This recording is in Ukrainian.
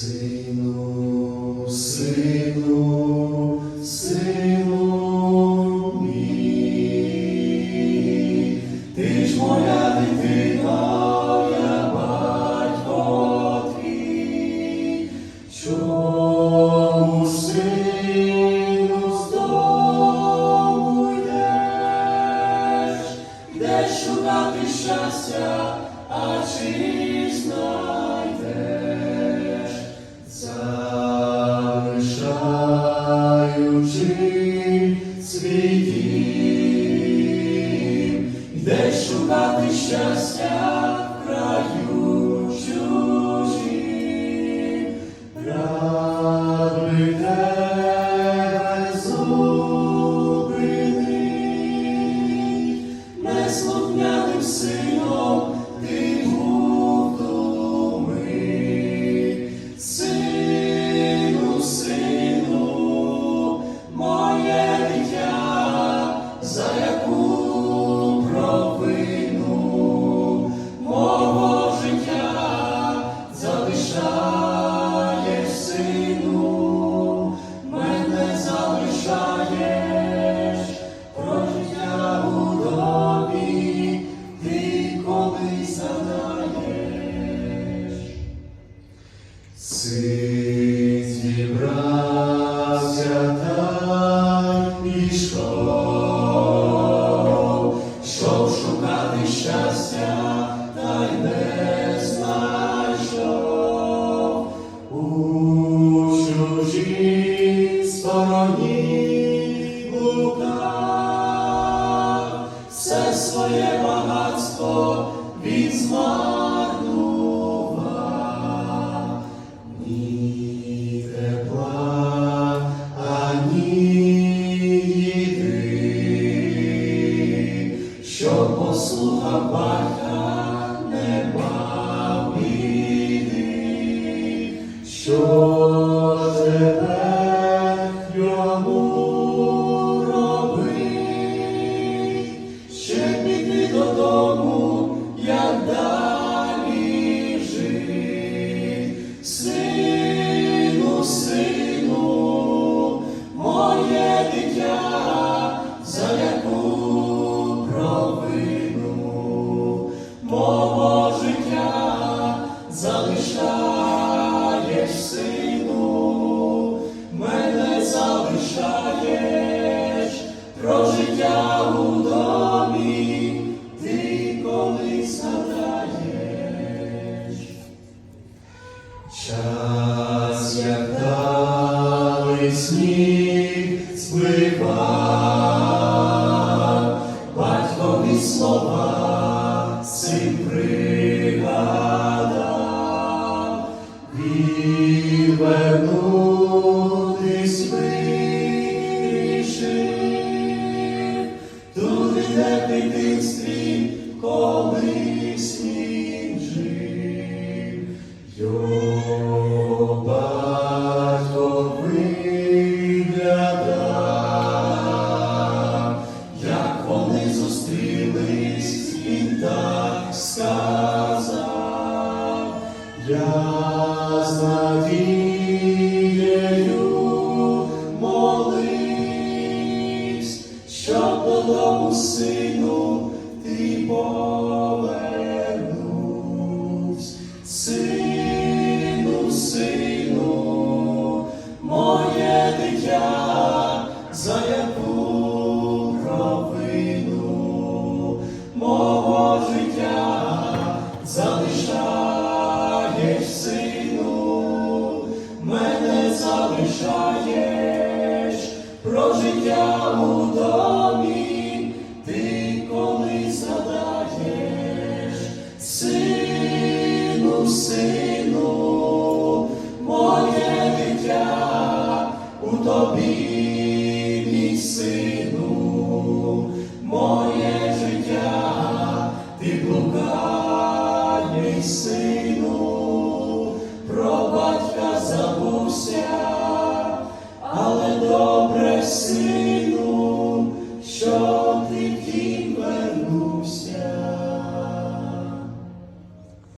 Сину, Сину. дім, де щастя краю чужі, радуй тебе зупини, неслухняним сином. soul. своє багатство він змарнував. Ні тепла, ані їди, що послухав батька. Чорний сніг батькові слова син пригадав. як вони зустрілись, він так сказав, я з надією моливсь, щоб додому сину ти повернувсь. Сину, сину, моє дитя за ти блукав, сину, про батька забувся, але добре син.